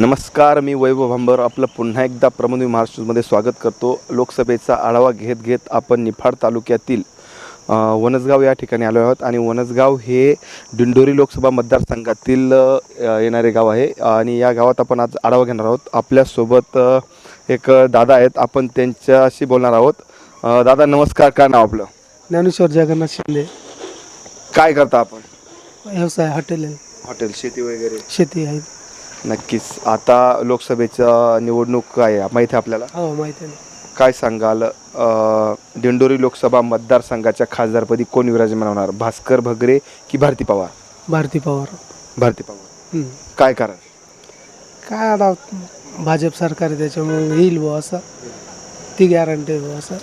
नमस्कार मी वैभव भांबर. आपलं पुन्हा एकदा प्रबंध महाराष्ट्रमध्ये स्वागत करतो. लोकसभेचा आढावा घेत घेत आपण निफाड तालुक्यातील वनसगाव या ठिकाणी आलो आहोत. आणि वनसगाव हे दिंडोरी लोकसभा मतदारसंघातील येणारे गाव आहे. आणि या गावात आपण आज आढावा घेणार आहोत. आपल्यासोबत एक दादा आहेत. आपण त्यांच्याशी बोलणार आहोत. दादा नमस्कार. काय नाव आपलं? ज्ञानेश्वर जगन्नाथ शिंदे. काय करता आपण? व्यवसाय हॉटेल. आहे हॉटेल शेती वगैरे. शेती आहे. नक्कीच. आता लोकसभेच्या निवडणूक काय आहे? माहिती आहे आपल्याला? हो माहिती आहे ना. काय सांगाल? अ, दिंडोरी लोकसभा मतदारसंघाच्या खासदारपदी कोण विराजमान होणार? भास्कर भगरे की भारती पवार? भारती पवार. भारती पवार. हम्म. काय कारण? काय आता भाजप सरकार आहे त्याच्यामुळे येईल बुवा असं. ती गॅरंटी बुवा असं.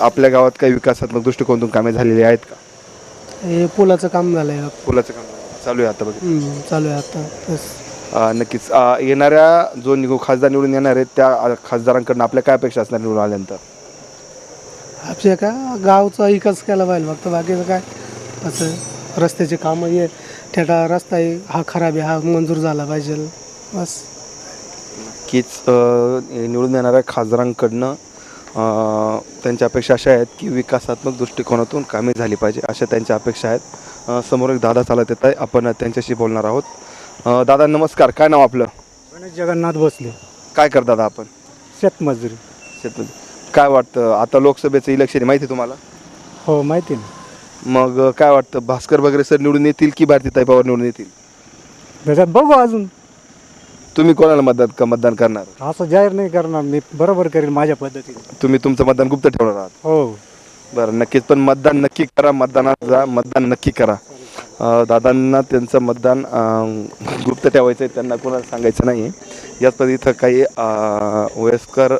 आपल्या गावात काही विकासात्मक दृष्टिकोनातून कामे झालेली आहेत का? हे पुलाचं काम झालं आहे पुलाचं काम चालू आहे आता बघ. चालू आहे आता. अ, नक्कीच. येणाऱ्या जो निघू खासदार निवडून येणार आहेत त्या खासदारांकडून आपल्या काय अपेक्षा असणार निवडून आल्यानंतर? आपल्या का गावचा विकास केला पाहिजे फक्त बाकीचं काय? असं रस्त्याचे कामं ये ठेटा रस्ता आहे हा खराब आहे हा मंजूर झाला पाहिजे. बस. नक्कीच निवडून येणाऱ्या खासदारांकडनं त्यांच्या अपेक्षा अशा आहेत की विकासात्मक दृष्टिकोनातून कामे झाली पाहिजे अशा त्यांच्या अपेक्षा आहेत. समोर एक दादा चालत येत आहे आपण त्यांच्याशी बोलणार आहोत. अ, दादा नमस्कार. काय नाव आपलं? गणेश जगन्नाथ बसले काय करता दादा आपण? शेतमजुरी. शेतमध्ये काय वाटतं आता लोकसभेचं इलेक्शन आहे माहिती आहे तुम्हाला? हो माहिती ना. मग अ, काय वाटतं भास्कर वगैरे सर निवडून येतील की भारतीताई पवार निवडून येतील? त्याच्यात बघू अजून. तुम्ही कोणाला मतदान क- मतदान करणार? असं जाहीर नाही करणार मी बरोबर करेल माझ्या पद्धतीने. तुम्ही तुमचं मतदान गुप्त ठेवणार आहात? हो. बरं नक्कीच. पण मतदान नक्की करा मतदानात जा मतदान नक्की करा. दादांना त्यांचं मतदान गुप्त ठेवायचं आहे त्यांना कोणाला सांगायचं नाही आहे याच इथं काही वयस्कर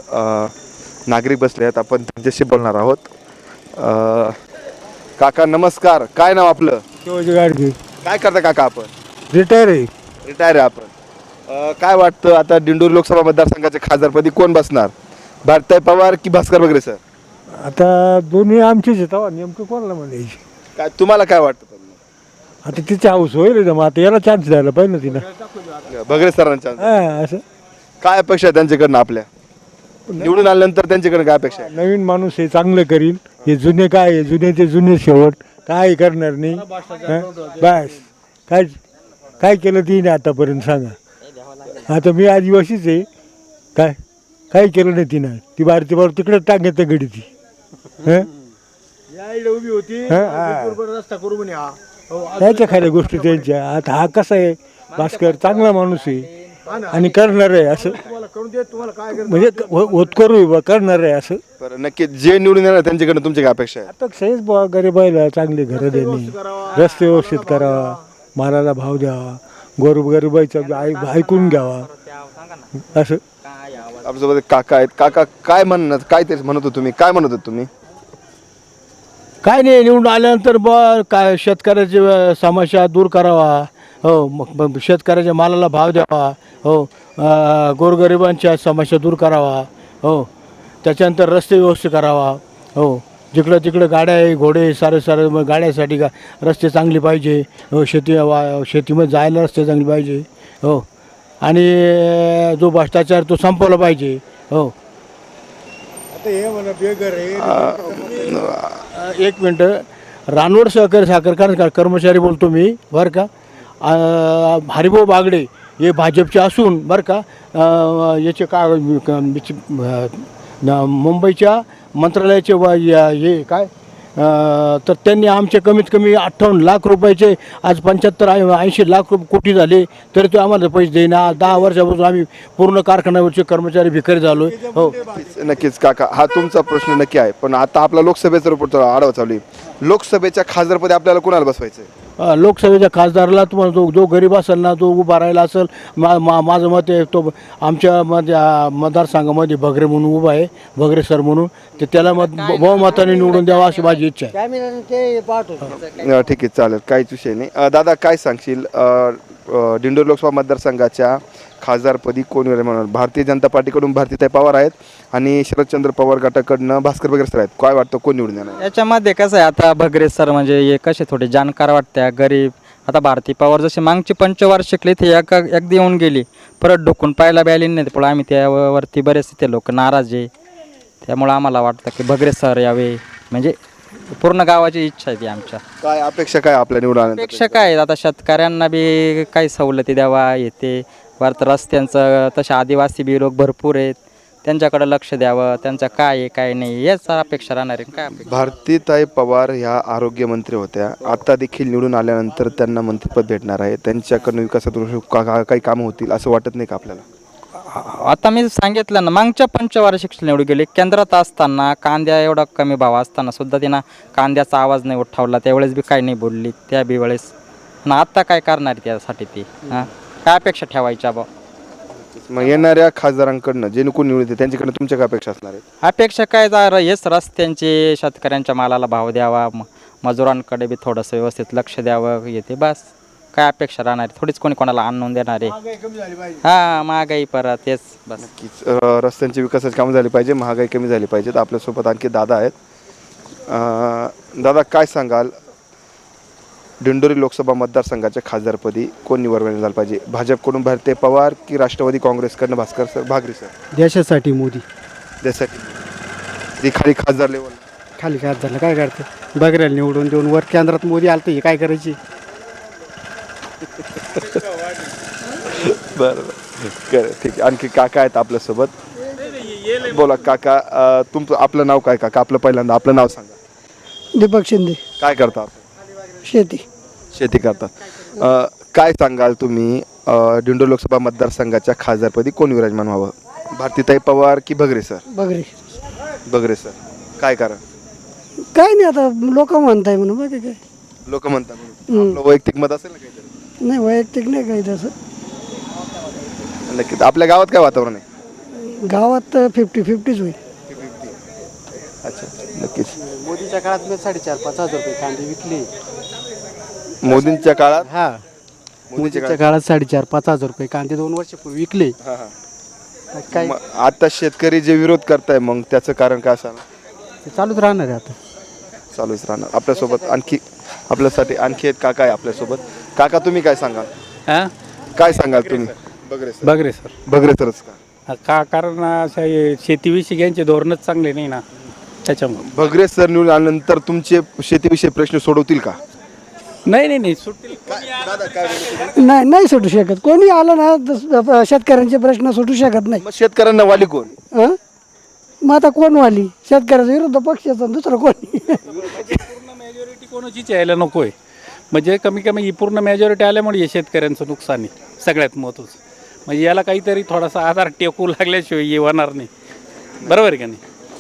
नागरिक बसले आहेत. आपण त्यांच्याशी बोलणार आहोत. काका नमस्कार. काय नाव आपलं? शिवाजी गाडगे काय करता काका आपण? रिटायर आहे. रिटायर आहे आपण. अं, काय वाटतं आता दिंडोरी लोकसभा मतदारसंघाच्या खासदारपदी कोण बसणार? भारताई पवार की भास्कर वगैरे सर? आता दोन्ही आमचेच आहेत अहो, नेमकं कोणाला म्हणायची? काय तुम्हाला काय वाटतं? आता तिची हाऊस होईल ना मग आता याला चान्स द्यायला पाहिजे ना तिला भगरे सरांच्या हा, असं. काय अपेक्षा आहे त्यांच्याकडनं आपल्या? निवडून आल्यानंतर त्यांच्याकडे काय अपेक्षा आहे? नवीन माणूस हे चांगलं करील हे जुने काय आहे? जुने ते जुने शेवट. काय करणार नाही. हा? बस. काय काय केलं तिने आतापर्यंत सांगा. आता मी आदिवासीच आहे. काय काय केलं नाही तिनं? ती भारती बरोबर तिकडे टांगत गडी ती. हं? हं, हा. त्याच्या खऱ्या गोष्टी त्यांच्या. आता हा कसा आहे? भास्कर चांगला माणूस आहे. आणि करणार आहे असं. म्हणजे होत करू बा करणार आहे असं. बरं नक्की जे निवडून येणार त्यांच्याकडनं तुमची काय अपेक्षा आहे? आता सहीच बुवा गरिबायला चांगले घरं देणे. रस्ते व्यवस्थित करावा. मालाला भाव द्यावा. गोर गरिबाईचं ऐ- ऐकून घ्यावा. असं. आपल्यासोबत एक काका आहेत. काका काय म्हणणार काय ते म्हणत होते तुम्ही? काय म्हणत होते तुम्ही? काय नाही निवडून आल्यानंतर ब काय शेतकऱ्याची अ, समस्या दूर करावा. हो मग शेतकऱ्याच्या मालाला भाव द्यावा. हो अ, गोरगरिबांच्या समस्या दूर करावा. हो त्याच्यानंतर रस्ते व्यवस्थित करावा. हो जिकडं तिकडं गाड्या आहे घोडे आहे, सारे सारे मग गाड्यासाठी गा रस्ते चांगले पाहिजे. हो शेती वा शेतीमध्ये जायला रस्ते चांगले पाहिजे. हो आणि अ, जो भ्रष्टाचार तो संपवला पाहिजे. हो. अ, एक मिनटं. रानवड सहकारी साखर कारखाना कर्मचारी बोलतो मी बरं का? हरिभाऊ बागडे हे भाजपचे असून बरं का? याचे का मुंबईच्या मंत्रालयाचे व या- हे काय? तर त्यांनी आमचे कमीत कमी अठ्ठावन्न लाख रुपयाचे आज पंच्याहत्तर ऐंशी लाख रुपये कोटी झाले. तरी तो आम्हाला पैसे देईना. दहा वर्षापासून आम्ही पूर्ण कारखान्यावरचे कर्मचारी भिकारी झालो हो. नक्कीच काका हा तुमचा प्रश्न नक्की आहे. पण आता आपला लोकसभेचा रिपोर्ट आढावा चालू आहे. लोकसभेच्या खासदारपदी आपल्याला कोणाला बसवायचं आहे लोकसभेच्या खासदाराला तुम्हाला जो जो गरीब असेल ना जो उभा राहिला असेल मा मा माझं मत आहे तो आमच्या मध्ये मतदारसंघामध्ये भगरे म्हणून उभा आहे भगरे सर म्हणून. ते त्याला मत बहुमताने निवडून द्यावा अशी माझी इच्छा आहे. अ, ठीक आहे चालेल काहीच विषय नाही. अ, दादा काय सांगशील? अ, अ, दिंडोरी लोकसभा मतदारसंघाच्या खासदारपदी कोण म्हणणार भारतीय जनता पार्टीकडून भारतीताई पवार आहेत आणि शरदचंद्र पवार गटाकडनं भास्कर वगैरे सर आहेत. काय वाटतं कोण निवडून येणार याच्यामध्ये कसं आहे आता भगरे सर म्हणजे हे कसे थोडे जाणकार वाटत्या गरीब आता भारती पवार जसे मागचे पंचवार्षिकले ते एक एकदा येऊन गेली. परत ढुकून पाहायला बी आली नाही पण आम्ही त्यावरती बरेचसे ते लोक नाराज आहे. त्यामुळं आम्हाला वाटतं की भगरे सर यावे. म्हणजे पूर्ण गावाची इच्छा आहे ती आमच्या. काय अपेक्षा काय आपल्या निवडून अपेक्षा काय आहेत? आता शेतकऱ्यांना बी काही सवलती द्यावा येते वरत रस्त्यांचं तसे आदिवासी बी लोक भरपूर आहेत. त्यांच्याकडे लक्ष द्यावं त्यांचं काय आहे काय नाही याच अपेक्षा राहणार आहे. काय अपेक्षा? भारतीताई पवार ह्या आरोग्यमंत्री होत्या. आता देखील निवडून आल्यानंतर त्यांना मंत्रिपद भेटणार आहे. त्यांच्याकडनं विकासात काही कामं होतील असं वाटत नाही का आपल्याला? आता मी सांगितलं ना मागच्या पंचवार्षिक निवडून गेले. केंद्रात असताना कांद्या एवढा कमी भाव असताना सुद्धा तिनं कांद्याचा आवाज नाही उठवला. त्यावेळेस बी काही नाही बोलली त्या बी वेळेस. आणि आत्ता काय करणार त्यासाठी ती हां? काय अपेक्षा ठेवायच्या बा? मग येणाऱ्या खासदारांकडनं जे कोण निवडून येते त्यांच्याकडनं तुमच्या काय अपेक्षा असणार आहेत? अपेक्षा काय जर हेच रस्त्यांचे शेतकऱ्यांच्या मालाला भाव द्यावा म- मजुरांकडे बी थोडंसं व्यवस्थित लक्ष द्यावं येते बस. काय अपेक्षा राहणार? आहे? थोडीच कोणी कोणाला आणून देणार आहे? हां महागाई परत तेच बस. अ, रस्त्यांची विकासाची कामं झाली पाहिजे महागाई कमी झाली पाहिजे तर आपल्यासोबत आणखी दादा आहेत. अ, दादा काय सांगाल? दिंडोरी लोकसभा मतदारसंघाच्या खासदारपदी कोण निवडून झालं पाहिजे? भाजपकडून भारतीय पवार की Rashtrawadi काँग्रेसकडनं? Bhaskar sir Bhagare sir? देशासाठी मोदी. त्यासाठी ती खाली खासदार लेवल खाली काय झालं काय करते? बघरेल निवडून देऊन वर केंद्रात मोदी आलतं हे काय करायची? बरं बरं. ठीक आहे. आणखी काका आहेत आपल्यासोबत बोला काका अ, तुमचं आपलं नाव काय काका? आपलं पहिल्यांदा आपलं नाव सांगा. दीपक शिंदे. काय करता? आपण शेती. शेती करतात. अ, काय सांगाल तुम्ही? अ, लोकसभा मतदारसंघाच्या खासदारपदी कोण विराजमान व्हावं? भारतीताई पवार की भगरे सर? बगरे भगरे सर. काय कारण? काय नाही आता लोक म्हणताय म्हणून बाकी काय. लोक म्हणतात म्हणून. आपलं वैयक्तिक मत असेल ना काहीतरी? नाही वैयक्तिक नाही काही तसं. नक्कीच. आपल्या गावात काय वातावरण आहे? गावात फिफ्टी फिफ्टीच होईल. अच्छा. नक्कीच. मोदीच्या काळात मी साडेचार पाच हजार रुपये कांदे विकले. मोदींच्या काळात? हा. मोदींच्या मोदीच्या काळात? साडेचार पाच हजार रुपये कांदे दोन वर्षापूर्वी विकले. हा, हा. काय? मग आता शेतकरी जे विरोध करताय मग त्याचं कारण काय असणार? ते चालूच राहणार आहे आता. चालूच राहणार. आपल्यासोबत आणखी आपल्यासाठी आणखी एक काका आहे आपल्यासोबत. काका तुम्ही काय सांगाल? हां? काय सांगाल तुम्ही? भगरे सर. बघ रे सर सरच का? का कारण असं हे शेतीविषयी यांचे धोरणच चांगले नाही ना त्याच्यामुळे. भगरे सर निवडून आल्यानंतर तुमचे शेतीविषयी प्रश्न सोडवतील का? नाही नाही नाही. सुट्टी नाही नाही सुटू शकत. कोणी आलं ना शेतकऱ्यांचे प्रश्न सुटू शकत नाही. मग शेतकऱ्यांना वाली कोण? हं? मग आता कोण वाली? शेतकऱ्याचा विरुद्ध पक्षाचा आणि दुसरं कोणी? पूर्ण मेजॉरिटी कोणाचीच यायला नको आहे म्हणजे कमी कमी ही पूर्ण मेजॉरिटी आल्यामुळे हे शेतकऱ्यांचं नुकसान आहे. सगळ्यात महत्त्वाचं म्हणजे याला काहीतरी थोडासा आधार टेकू लागल्याशिवाय हे होणार नाही. बरोबर आहे का नाही?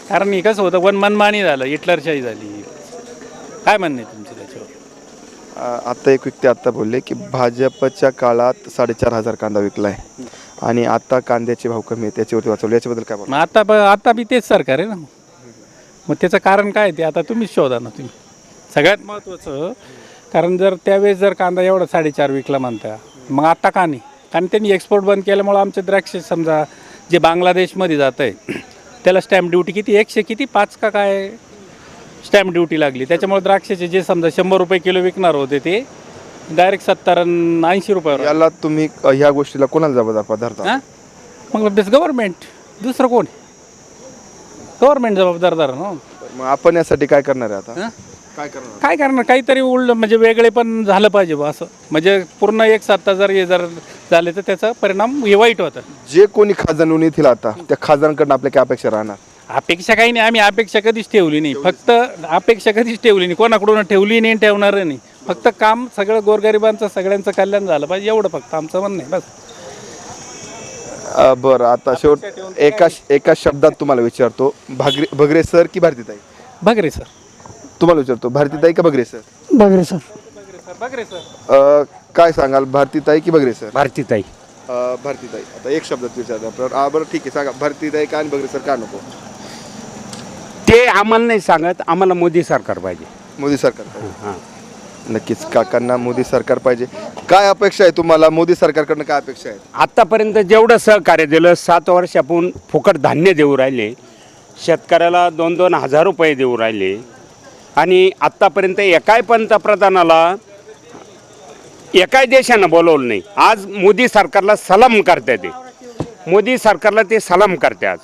कारण हे कसं होतं वन मनमानी झालं हिटलरशाही झाली. काय म्हणणे आत्ता एक व्यक्ती आत्ता बोलले की भाजपच्या काळात साडेचार हजार कांदा विकलाय. आणि आता कांद्याचे भाव कमी आहेत याच्यावरती वाचवले. याच्याबद्दल काय बोला मग आता ब आता बी तेच सरकार आहे ना. मग त्याचं कारण काय ते आता तुम्हीच शोधा ना तुम्ही. सगळ्यात महत्त्वाचं कारण जर त्यावेळेस जर कांदा एवढा साडेचार विकला म्हणता मग आता का नाही? कारण त्यांनी एक्सपोर्ट बंद केल्यामुळं आमचे द्राक्ष समजा जे बांगलादेशमध्ये जात आहे त्याला स्टॅम्प ड्युटी किती? एकशे किती? पाच का काय? स्टॅम्प ड्युटी लागली. त्याच्यामुळे द्राक्षाचे जे समजा शंभर रुपये किलो विकणार होते ते डायरेक्ट सत्तर ऐंशी रुपयावर. याला तुम्ही अं, ह्या गोष्टीला कोणाला जबाबदार धरता? हां? मग बेस गव्हर्नमेंट दुसरं कोण? गव्हर्नमेंट जबाबदार धरा ना मग आपण यासाठी काय करणार आहे आता? हां? काय करणार? काय करणार? काहीतरी उलट म्हणजे वेगळे पण झालं पाहिजे बुवा असं. म्हणजे पूर्ण एक सत्ता जर हे जर झाले तर त्याचा परिणाम हे वाईट होतं. जे कोणी निवडून येतील आता त्या खासदारांकडनं आपल्या काय अपेक्षा राहणार? अपेक्षा काही नाही आम्ही अपेक्षा कधीच ठेवली नाही. फक्त अपेक्षा कधीच ठेवली नाही. कोणाकडून ठेवली नाही ठेवणार नाही. फक्त काम सगळं गोरगरिबांचं सगळ्यांचं कल्याण झालं पाहिजे. एवढं फक्त आमचं म्हणणं आहे बस. अं, बरं आता शेवट एका एका शब्दात तुम्हाला विचारतो. भागरे भगरे सर की भारतीताई? बघ सर. तुम्हाला विचारतो. भारतीताई का भगरे सर? बगरे सर. बघ रे सर. अं, काय सांगाल? भारतीताई की भगरे सर? भारतीताई. अं, भारतीताई. आता एक शब्दात विचारतो. आपण हा, बरं ठीक आहे सांगा. भारतीताई का आणि भगरे सर का नको? ते आम्हाला नाही सांगत आम्हाला मोदी सरकार पाहिजे. मोदी सरकार पाहिजे. हां नक्कीच काकांना मोदी सरकार पाहिजे. काय अपेक्षा आहे तुम्हाला? मोदी सरकारकडनं काय अपेक्षा आहेत? आत्तापर्यंत जेवढं सहकार्य दिलं सात वर्षापून फुकट धान्य देऊ राहिले शेतकऱ्याला दोन दोन हजार रुपये देऊ राहिले आणि आत्तापर्यंत एकाही पंतप्रधानाला एकाही देशानं बोलवलं नाही. आज मोदी सरकारला सलाम करते ते. मोदी सरकारला ते सलाम करते आज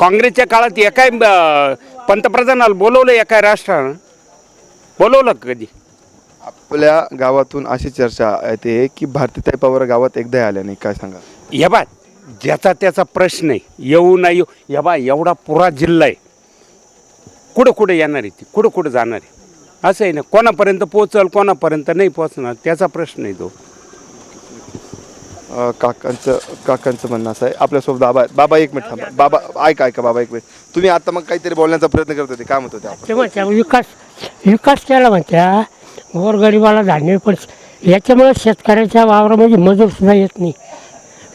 काँग्रेसच्या काळात एकाही अं, पंतप्रधानाला बोलवलं एका राष्ट्रानं? बोलवलं कधी? आपल्या गावातून अशी चर्चा येते की भारतीताई पवार गावात एकदा आल्या नाही काय सांगा हे बा ज्याचा त्याचा प्रश्न आहे येऊ नाही येऊ हे बा एवढा पुरा जिल्हा आहे. कुठं कुठं येणार आहे ती? कुठं कुठं जाणार आहे? असं आहे ना कोणापर्यंत पोचल कोणापर्यंत नाही पोचणार त्याचा प्रश्न आहे तो. काकांचं काकांचं म्हणणं असं आहे. आपल्यासोबत बाबा बाबा एक मिनिट थांबा. बाबा ऐका ऐका बाबा एक मिनिट. तुम्ही आता मग काहीतरी बोलण्याचा प्रयत्न करत होते. काय म्हणत होते आपण? ते म्हणत्या विकास विकास केला म्हणत्या गोरगरिबाला धान्य पण याच्यामुळे शेतकऱ्याच्या वावरामध्ये मजूरसुद्धा येत नाही.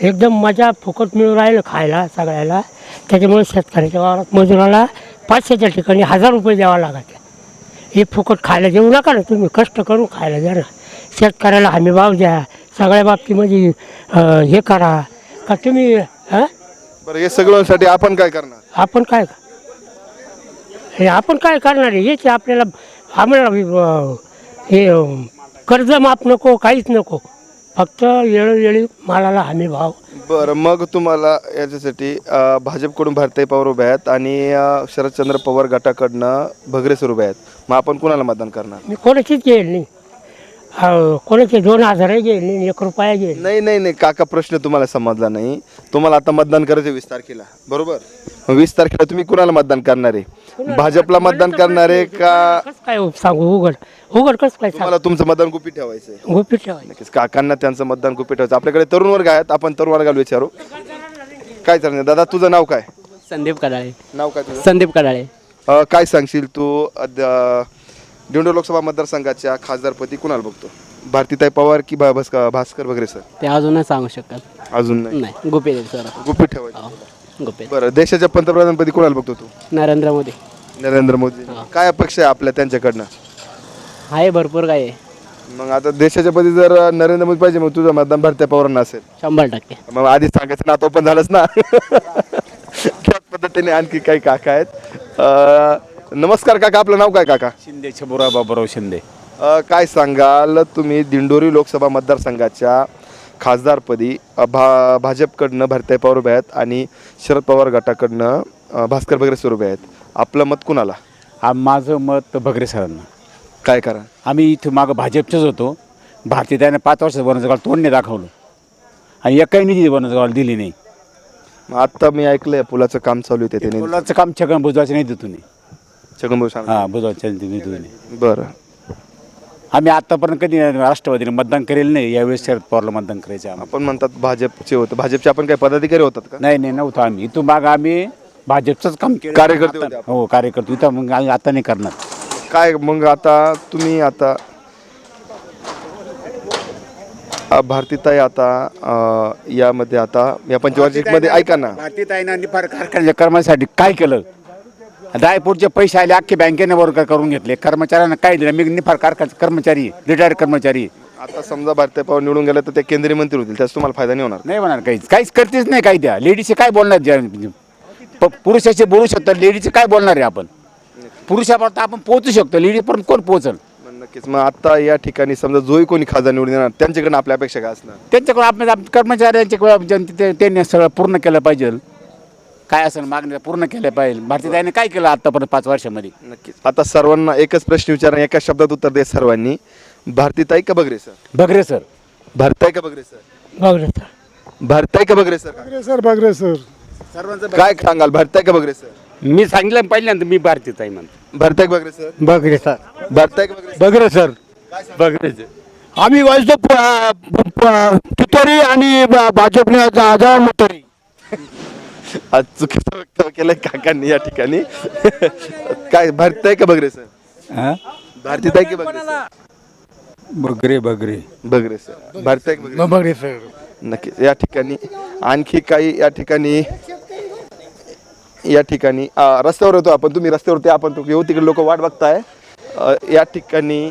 एकदम मजा फुकट मिळून राहिलं खायला सगळ्याला. त्याच्यामुळे शेतकऱ्याच्या वावरात मजुराला पाचशेच्या ठिकाणी हजार रुपये द्यावा लागायचे हे फुकट खायला देऊ नका ना तुम्ही. कष्ट करून खायला द्या ना. शेतकऱ्याला हमी भाव द्या. सगळ्या बाबतीमध्ये अं, हे करा. का तुम्ही हां बरं हे सगळ्यांसाठी आपण काय करणार? आपण काय हे आपण काय करणार आहे? हेच आपल्याला आम्हाला अं, हे अं, कर्ज माफ नको काहीच नको. फक्त वेळोवेळी मालाला हमी भाव. बरं मग तुम्हाला याच्यासाठी अ, भाजपकडून भारतीय पवार उभे आहेत आणि अ, शरदचंद्र पवार गटाकडनं भगरे सर उभे आहेत. मग आपण कुणाला मतदान करणार? मी कोणाचीच घेईल नाही. कोणाचे दोन हजारही घेईल नाही एक रुपया घेईल नाही नाही नाही काका प्रश्न तुम्हाला समजला नाही. तुम्हाला आता मतदान करायचं वीस तारखेला बरोबर? मग वीस तारखेला तुम्ही कुणाला मतदान करणार आहे? भाजपला मतदान करणार आहे का? कसं काय सांगू? उघड उघड कसं काय सांग? तुम्हाला तुमचं मतदान गुपित ठेवायचं आहे. गोपी ठेवायचं. नक्कीच काकांना त्यांचं मतदान गुपित ठेवायचं आपल्याकडे तरुण वर्ग आहेत आपण तरुण वर्गाला विचारू. काय चालणार दादा तुझं नाव काय? संदीप कडाळे. नाव काय तुझं? संदीप कडाळे. अ, काय सांगशील तू? अद- दिंडोर लोकसभा मतदारसंघाच्या खासदारपदी कुणाला बघतो? भारतीताई पवार की भा- भास्कर भास्कर वगैरे सर? ते अजून नाही सांगू शकत. अजून नाही? नाही गुपे सर. गुपित ठेवायचं. गुपे बरं देशाच्या पंतप्रधानपदी कुणाला बघतो तू? नरेंद्र मोदी. नरेंद्र मोदी. काय अपेक्षा आहे आपल्या त्यांच्याकडनं? आहे भरपूर काय आहे मग आता देशाच्या पदी जर नरेंद्र मोदी पाहिजे मग तुझं मतदान भारतीय पवारांना असेल. शंभर टक्के. मग आधी सांगायचं नातं पण झालंच ना. त्याच पद्धतीने आणखी काही काका आहेत. अ, नमस्कार काका आपलं नाव काय काका? शिंदे छबुरा बाबराव शिंदे. अ, काय सांगाल तुम्ही दिंडोरी लोकसभा मतदारसंघाच्या खासदारपदी अ, भा भाजपकडनं भारतीय पवार उभे आहेत आणि शरद पवार गटाकडनं अ, भास्कर बगरे सर उभे आहेत. आपलं मत कुणाला? माझं मत भगरे सरांना. काय करा आम्ही इथं मागं भाजपचेच होतो. भारतीय त्याने पाच वर्ष वनजगाव तोडणे दाखवलं. आणि एकही निधी वनजगावाला दिली नाही. मग आत्ता मी ऐकलंय पुलाचं काम चालू आहे त्याने मुलाचं काम छगन बुजवायचं नाही देतो नाही छगनभाऊ हां बरं. आम्ही आत्तापर्यंत कधी राष्ट्रवादीने मतदान करेल नाही यावेळेस शरद पवारला मतदान करायचं आम्हाला. आपण म्हणतात भाजपचे होतं. भाजपचे आपण काही पदाधिकारी होतात का? नाही नाही नव्हतं आम्ही. इथून मागं आम्ही भाजपचंच काम केलं. कार्यकर्ते आता- होते आपण. हो कार्यकर्ते. इथं मग आम्ही आता नाही करणार. काय मग आता तुम्ही आता भारतीताई आता अ, यामध्ये आता या पंचवार्षिकमध्ये ऐका ना. भारतीय ताईनांनी फार कारखान्याच्या कर्मचाऱ्यासाठी काय केलं? रायपूरचे पैसे आले अख्खे बँकेने वर्ग करून घेतले. कर्मचाऱ्यांना काय दिलं? मी निफार कारखान्याचे कर्मचारी रिटायर्ड कर्मचारी. आता समजा भारतीय पवार निवडून गेले तर ते केंद्रीय मंत्री होतील त्याचा तुम्हाला फायदा नाही होणार. नाही म्हणणार काहीच. काहीच करतेच नाही काही त्या लेडीजचे काय बोलणार ज्या- प- पुरुषाचे बोलू शकतो लेडीजचे काय बोलणार आहे आपण? पुरुषापर्यंत आपण पोहोचू शकतो. लेडीजपर्यंत कोण पोहोचल? मग नक्कीच. मग आता या ठिकाणी समजा जोही कोणी खासदार निवडून येणार त्यांच्याकडनं आपल्या अपेक्षा काय असणार? त्यांच्याकडून आपण आप- कर्मचाऱ्यांचे जनते ते- त्यांनी सगळं पूर्ण केलं पाहिजे. काय असेल मागण्या पूर्ण केल्या पाहिजे. भारतीय ताईने काय केलं आतापर्यंत पाच वर्षामध्ये? नक्कीच. आता सर्वांना एकच प्रश्न विचारा एका शब्दात उत्तर दे सर्वांनी. भारतीताई का बगरे सर? बगरे सर. भारताई का बगरे सर? बघलं तर भारताई का बगरे सर? सर बगरे सर. काय सांगाल? भारताई का बगरे सर? मी सांगितलं पहिल्यांदा मी भारतीय ताई म्हणतो. भारताई का बगरे सर? बगरे सर. भारताई का बगरे बगरे सर. बगरे आम्ही वाजतो तुतारी आणि भाजपने आजार मुतारी आज चुकीचं वक्तव्य केलंय काकांनी या ठिकाणी. काय भारताई का बगरे सर? भारतीताई की बगरे सर? बगरे बगरे. बगरे सर. भारताई का बगरे बगरे सर. नक्कीच या ठिकाणी. आणखी काही या ठिकाणी या ठिकाणी आ, रस्त्यावर होतो आपण तुम्ही रस्त्यावरती आपण तो येऊ तिकडे लोक वाट बघताय. अ, या ठिकाणी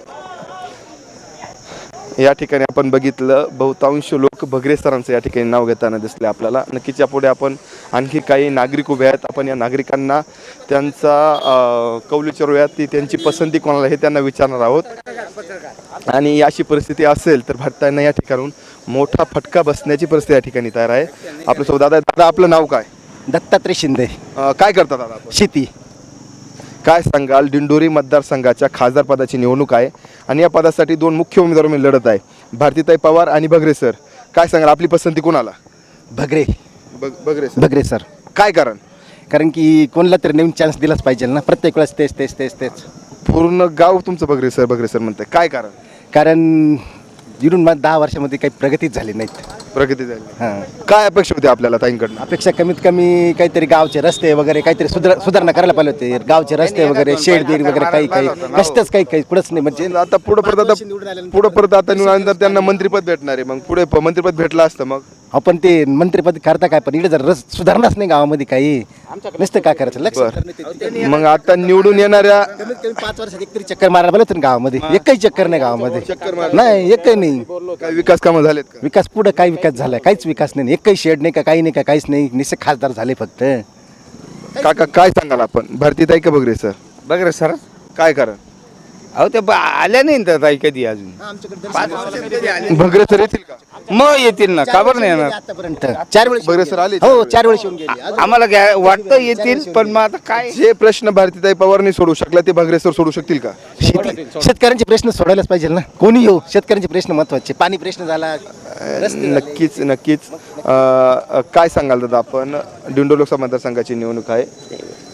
या ठिकाणी आपण बघितलं बहुतांश लोक भगरे सरांचं या ठिकाणी नाव घेताना दिसले आपल्याला. नक्कीच यापुढे आपण आणखी काही नागरिक उभे आहेत. आपण या नागरिकांना त्यांचा कौल विचारूयात ती त्यांची पसंती कोणाला हे त्यांना विचारणार आहोत. आणि अशी परिस्थिती असेल तर भारतानं या ठिकाणून मोठा फटका बसण्याची परिस्थिती या ठिकाणी तयार आहे. आपल्यासोबत दादा दादा आपलं नाव काय? दत्तात्रय शिंदे. काय करता दादा शेती. काय सांगाल? दिंडोरी मतदारसंघाच्या खासदार पदाची निवडणूक आहे आणि या पदासाठी दोन मुख्य उमेदवार मी लढत आहे. भारतीताई पवार आणि बगरे सर. काय सांगाल? आपली पसंती कोणाला? भगरे. बग बगरे सर. भगरे सर. काय कारण? कारण की कोणाला तरी नवीन चान्स दिलाच पाहिजे ना. प्रत्येक वेळेस तेच तेच तेच तेच. पूर्ण गाव तुमचं बगरे सर बगरे सर म्हणतंय. काय कारण? कारण मग दहा वर्षामध्ये काही प्रगतीच झाली नाहीत. प्रगती झाली. हां. काय अपेक्षा होती आपल्याला ताईंकडनं? अपेक्षा कमीत कमी काहीतरी गावचे रस्ते वगैरे काहीतरी सुधार सुधारणा करायला पाहिजे होते. गावचे रस्ते वगैरे शेड बीड वगैरे काही काही रस्तेच काही काही कुठंच नाही. म्हणजे आता पुढे परत आता पुढे परत आता निवडल्यानंतर त्यांना मंत्रीपद भेटणार आहे. मग पुढे प- मंत्रीपद भेटलं असतं मग? आपण ते मंत्रीपद करता काय? पण इकडे जर रस सुधारणाच नाही गावामध्ये काही नुसतं काय करायचं? लक्ष मग आता निवडून येणाऱ्या कमीत कमी पाच वर्षात एक तरी चक्कर मारायला पाहिजे होतं ना गावामध्ये. एकही चक्कर नाही गावामध्ये. नाही एकही नाही. विकास कामं झालेत का? विकास पुढे काय विकास झालाय काहीच विकास नाही. एकही शेड नाही का काही नाही का काहीच नाही. निश्चित खासदार झाले फक्त. काका काय सांगाल आपण? भारतीताई का बगरे सर? बघ रे सर. काय कारण? अहो ते ब- आल्या नाही ना त्या ताई कधी अजून? बगरे सर येतील का? मग येतील ना का बरं नाही येणार? आतापर्यंत. चार वेळेस बगरे सर आले हो चार वेळेस येऊन गेले. अजून आम्हाला घ्या- वाटतं येतील पण मग आता काय? जे प्रश्न भारतीताई पवारने सोडू शकला ते बगरे सर सोडू शकतील का? शेती शेतकऱ्यांचे प्रश्न सोडायलाच पाहिजे ना. कोणी येऊ शेतकऱ्यांचे प्रश्न महत्त्वाचे. पाणी प्रश्न झाला नक्कीच नक्कीच. अ, काय सांगाल दादा आपण? दिंडो लोकसभा मतदारसंघाची निवडणूक आहे.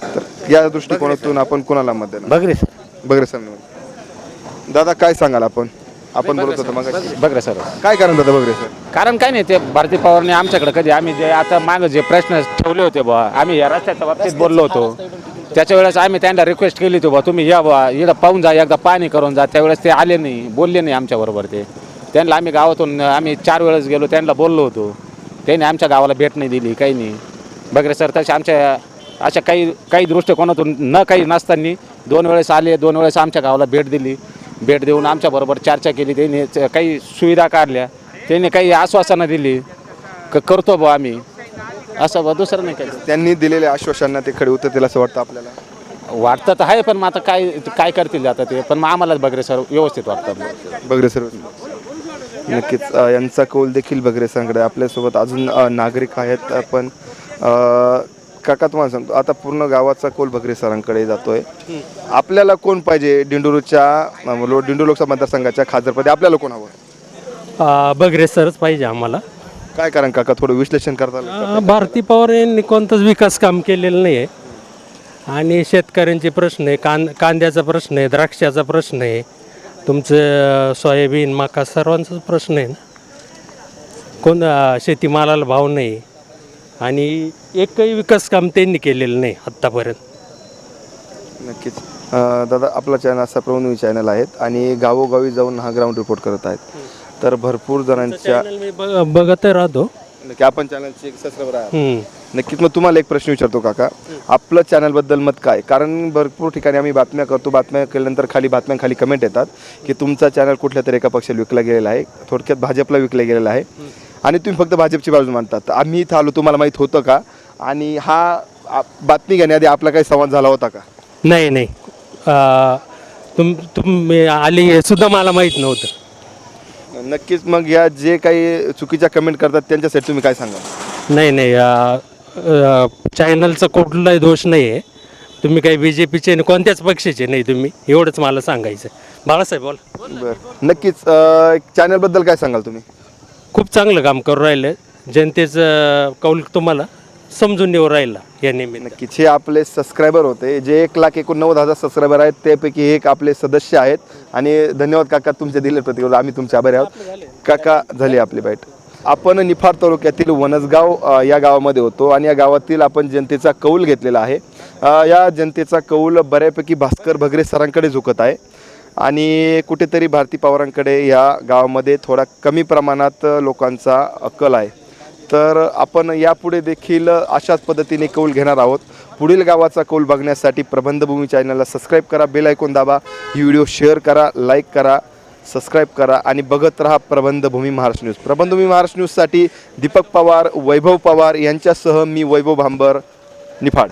तर या दृष्टिकोनातून आपण कोणाला मत देणार? बघ रे बगरे सर निवडून. दादा काय सांगाल आपण? आपण बोलत होतो मग बघ रे. सर. काय कारण दादा बगरे सर? कारण काय नाही ते भारती पवारने आमच्याकडे कधी आम्ही जे आता मागं जे प्रश्न ठेवले होते बुवा आम्ही या रस्त्याच्या बाबतीत बोललो होतो. त्याच्या वेळेस आम्ही त्यांना रिक्वेस्ट केली होती बुवा तुम्ही या बुवा इकडं पाहून जा एकदा पाणी करून जा. त्यावेळेस ते आले नाही बोलले नाही आमच्याबरोबर ते. त्यांना आम्ही गावातून आम्ही चार वेळेस गेलो त्यांना बोललो होतो. त्यांनी आमच्या गावाला भेट नाही दिली काही नाही. बगरे सर तसे आमच्या अशा काही काही दृष्टिकोनातून न काही नसताना दोन वेळेस आले दोन वेळेस आमच्या गावाला भेट दिली. भेट देऊन आमच्याबरोबर चर्चा केली. त्यांनी काही सुविधा काढल्या. त्यांनी काही आश्वासनं दिली. क करतो बुवा आम्ही. असं बुवा, दुसरं नाही काही. त्यांनी दिलेल्या आश्वासनांना ते खडे उतरतील असं वाटतं आपल्याला? वाटतं तर आहे पण मग आता काय काय करतील आता ते? पण मग आम्हालाच बगरे सर व्यवस्थित वाटतं. बगरे सर नक्कीच अ, यांचा कौल देखील बगरे आहे. आपल्यासोबत अजून अ, नागरिक आहेत आपण अ, काका तुम्हाला सांगतो आता पूर्ण गावाचा कौल बगरे सरांकडे जातोय. आपल्याला कोण पाहिजे दिंडोरीच्या अ, लो- दिंडोर लोकसभा मतदारसंघाच्या खासदारपदी? आपल्याला कोण हवं? बगरे सरच पाहिजे आम्हाला. काय कारण काका थोडं विश्लेषण करता आलं? भारती पवार यांनी कोणतंच विकास काम केलेलं नाही आहे आणि शेतकऱ्यांचे प्रश्न आहे कां कांद्याचा प्रश्न आहे द्राक्षाचा प्रश्न आहे तुमचं सोयाबीन मका सर्वांचाच प्रश्न आहे ना. कोण अं, शेतीमालाला भाव नाही. आणि एकही विकास काम त्यांनी केलेलं नाही आत्तापर्यंत. नक्कीच. अ, दादा आपला चॅनल असा प्रमुख चॅनल आहेत आणि गावोगावी जाऊन हा ग्राउंड रिपोर्ट करत आहेत. तर भरपूर जणांच्या चॅनल मी बघ बघत राहतो. नक्की आपण चॅनलचे आहात हम्म. नक्कीच मग तुम्हाला एक प्रश्न विचारतो काका. आपलं चॅनलबद्दल मत काय? कारण भरपूर ठिकाणी आम्ही बातम्या करतो. बातम्या केल्यानंतर खाली बातम्यांखाली कमेंट येतात की तुमचा चॅनल कुठल्या तरी एका पक्षाला विकला गेलेला आहे. थोडक्यात भाजपला विकला गेलेला आहे. आणि तुम्ही फक्त भाजपची बाजू मांडतात तर आम्ही इथं आलो तुम्हाला माहीत होतं का? आणि हा आ- बातमी घेण्याआधी आपला काही संवाद झाला होता का? नाही नाही. अं, तुम तुम्ही आली हे सुद्धा मला माहीत नव्हतं. नक्कीच मग या जे काही चुकीच्या कमेंट करतात त्यांच्यासाठी तुम्ही काय सांगा नाही नाही. अ, अ, चॅनलचा कुठलाही दोष नाही आहे तुम्ही काही बी जे पीचे कोणत्याच पक्षाचे नाही तुम्ही. एवढंच मला सांगायचं. बाळासाहेब बोल. बरं. नक्कीच चॅनलबद्दल काय सांगाल तुम्ही? खूप चांगलं काम करू राहिलं. जनतेचं कौल तुम्हाला समजून येऊ राहिला या निमित्त. नक्कीच. हे आपले सबस्क्रायबर होते. जे एक लाख एकोणनव्वद हजार सबस्क्रायबर आहेत त्यापैकी एक आपले सदस्य आहेत. आणि धन्यवाद काका तुमचे दिले प्रतिक्रिया आम्ही तुमचे आभारी आहोत. काका झाली आपली बाईट आपण निफाड तालुक्यातील वनसगाव अ, या गावामध्ये होतो आणि या गावातील आपण जनतेचा कौल घेतलेला आहे. अ, या जनतेचा कौल बऱ्यापैकी भास्कर भगरे सरांकडे झुकत आहे. आणि कुठेतरी भारती पवारांकडे या गावामध्ये थोडा कमी प्रमाणात लोकांचा कल आहे. तर आपण यापुढे देखील अशाच पद्धतीने कौल घेणार आहोत. पुढील गावाचा कौल बघण्यासाठी प्रबंधभूमी चॅनलला सबस्क्राईब करा बेल ऐकून दाबा. ही व्हिडिओ शेअर करा लाईक करा सबस्क्राईब करा आणि बघत राहा प्रबंधभूमी महाराष्ट्र न्यूज. प्रबंधभूमी महाराष्ट्र न्यूजसाठी दीपक पवार वैभव पवार यांच्यासह मी वैभव भांबर निफाड.